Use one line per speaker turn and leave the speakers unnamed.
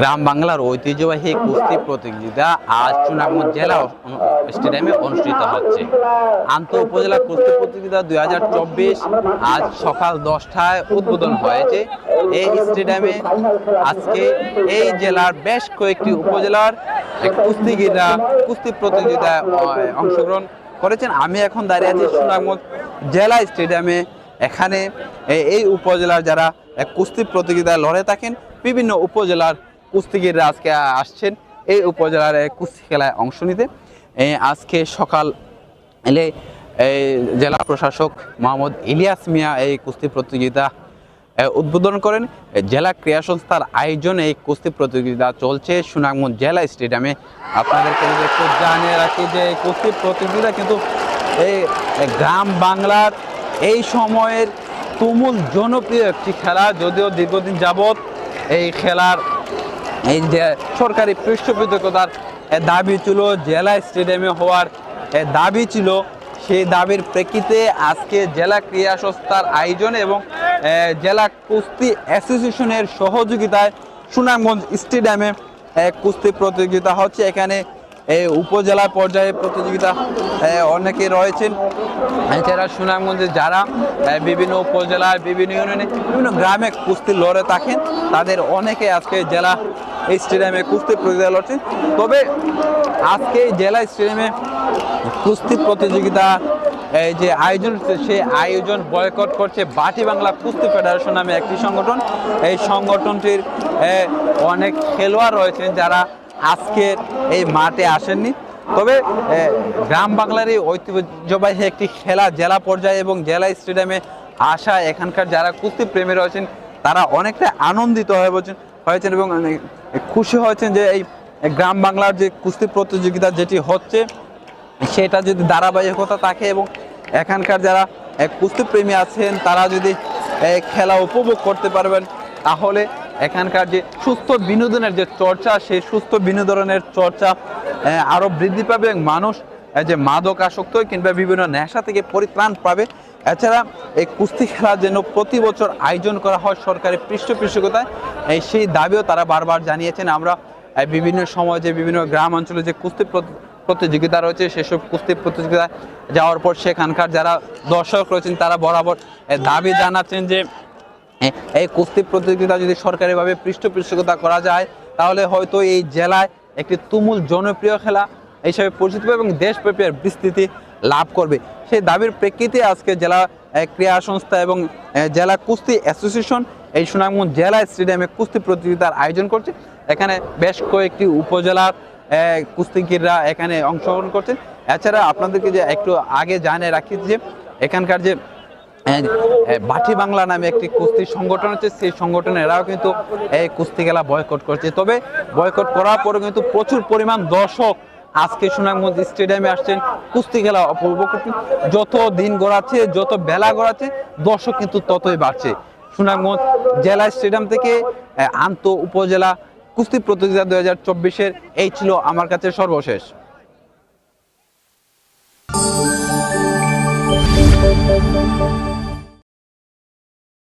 গ্রাম বাংলার ঐতিহ্যবাহী কুস্তি প্রতিযোগিতা আজ চুনাগঞ্জ জেলা স্টেডিয়ামে অনুষ্ঠিত হচ্ছে। আন্তঃ উপজেলা কুস্তি প্রতিযোগিতা দুই হাজার চব্বিশ আজ সকাল দশটায় উদ্বোধন হয়েছে। এই স্টেডিয়ামে আজকে এই জেলার বেশ কয়েকটি উপজেলার কুস্তিগিররা কুস্তি প্রতিযোগিতায় অংশগ্রহণ করেছেন। আমি এখন দাঁড়িয়ে আছি সুনামগঞ্জ জেলা স্টেডিয়ামে। এখানে এই উপজেলার যারা কুস্তি প্রতিযোগিতায় লড়ে থাকেন, বিভিন্ন উপজেলার কুস্তিগিররা আজকে আসছেন এই উপজেলার কুস্তি খেলায় অংশ নিতে। আজকে সকাল এলে এই জেলা প্রশাসক মোহাম্মদ ইলিয়াস মিয়া এই কুস্তি প্রতিযোগিতা উদ্বোধন করেন। জেলা ক্রীড়া সংস্থার আয়োজনে এই কুস্তি প্রতিযোগিতা চলছে। সুনামগঞ্জ জেলা স্টেডিয়ামে আপনাদেরকে জানিয়ে রাখি যে এই কুস্তি প্রতিযোগিতা কিন্তু এই এই গ্রাম বাংলার এই সময়ের তুমুল জনপ্রিয় একটি খেলা, যদিও দীর্ঘদিন যাবৎ এই খেলার এই যে সরকারি পৃষ্ঠপোষকতার দাবি ছিল, জেলা স্টেডিয়ামে হওয়ার দাবি ছিল, সেই দাবির প্রেক্ষিতে আজকে জেলা ক্রীড়া সংস্থার আয়োজনে এবং জেলা কুস্তি অ্যাসোসিয়েশনের সহযোগিতায় সুনামগঞ্জ স্টেডিয়ামে কুস্তি প্রতিযোগিতা হচ্ছে। এখানে উপজেলা পর্যায়ে প্রতিযোগিতা অনেকে রয়েছেন। এছাড়া সুনামগঞ্জে যারা বিভিন্ন উপজেলার বিভিন্ন ইউনিয়নে, বিভিন্ন গ্রামে কুস্তি লড়ে থাকেন, তাদের অনেকে আজকে জেলা এই স্টেডিয়ামে কুস্তি প্রতিযোগিতা লড়ছেন। তবে আজকে জেলা স্টেডিয়ামে কুস্তি প্রতিযোগিতা এই যে আয়োজন সেই আয়োজন বয়কট করছে বাটি বাংলা কুস্তি ফেডারেশন নামে একটি সংগঠন। এই সংগঠনটির অনেক খেলোয়াড় রয়েছেন যারা আজকের এই মাঠে আসেননি। তবে গ্রাম বাংলার এই ঐতিহ্যবাহী একটি খেলা জেলা পর্যায়ে এবং জেলা স্টেডিয়ামে আসা এখানকার যারা কুস্তি প্রেমী রয়েছেন, তারা অনেকটা আনন্দিত হয়ে বলছেন, হয়েছেন এবং খুশি হয়েছেন যে এই গ্রাম বাংলার যে কুস্তি প্রতিযোগিতা যেটি হচ্ছে, সেটা যদি ধারাবাহিকতা থাকে এবং এখানকার যারা কুস্তি প্রেমী আছেন, তারা যদি খেলা উপভোগ করতে পারবেন, তাহলে এখানকার যে সুস্থ বিনোদনের যে চর্চা সেই সুস্থ বিনোদনের চর্চা এ, আরও বৃদ্ধি পাবে এবং মানুষ যে মাদক আসক্ত কিংবা বিভিন্ন নেশা থেকে পরিত্রাণ পাবে। এছাড়া এই কুস্তি খেলা যেন প্রতি বছর আয়োজন করা হয় সরকারের পৃষ্ঠপোষকতায় এই সেই দাবিও তারা বারবার জানিয়েছেন। আমরা বিভিন্ন সময় যে বিভিন্ন গ্রাম অঞ্চলে যে কুস্তি প্রতিযোগিতা রয়েছে সেসব কুস্তি প্রতিযোগিতায় যাওয়ার পর সেখানকার যারা দর্শক রয়েছেন তারা বরাবর দাবি জানাচ্ছেন যে এই কুস্তি প্রতিযোগিতা যদি সরকারিভাবে পৃষ্ঠপোষকতা করা যায়, তাহলে হয়তো এই জেলায় একটি তুমুল জনপ্রিয় খেলা হিসাবে পরিচিত এবং দেশব্যাপী বিস্তৃতি লাভ করবে। সেই দাবির প্রেক্ষিতে আজকে জেলা ক্রীড়া সংস্থা এবং জেলা কুস্তি অ্যাসোসিয়েশন এই সুনামগঞ্জ জেলা স্টেডিয়ামে কুস্তি প্রতিযোগিতার আয়োজন করছে। এখানে বেশ কয়েকটি উপজেলার কুস্তিগিররা এখানে অংশগ্রহণ করছেন। এছাড়া আপনাদেরকে যে একটু আগে জানিয়ে রাখি যে, এখানকার যে বাটি বাংলা নামে একটি কুস্তি সংগঠন আছে, সেই সংগঠন এরাও কিন্তু এই কুস্তি খেলা বয়কট করছে। তবে বয়কট করার পরে কিন্তু প্রচুর পরিমাণ দর্শক আজকে সুনামগঞ্জ স্টেডিয়ামে আসছেন। কুস্তি খেলা উপভোগ করছেন। যত দিন গড়াচ্ছে, যত বেলা গড়াচ্ছে, দর্শক কিন্তু ততই বাড়ছে। সুনামগঞ্জ জেলা স্টেডিয়াম থেকে আন্ত উপজেলা কুস্তি প্রতিযোগিতা দু হাজার এই ছিল আমার কাছে সর্বশেষ।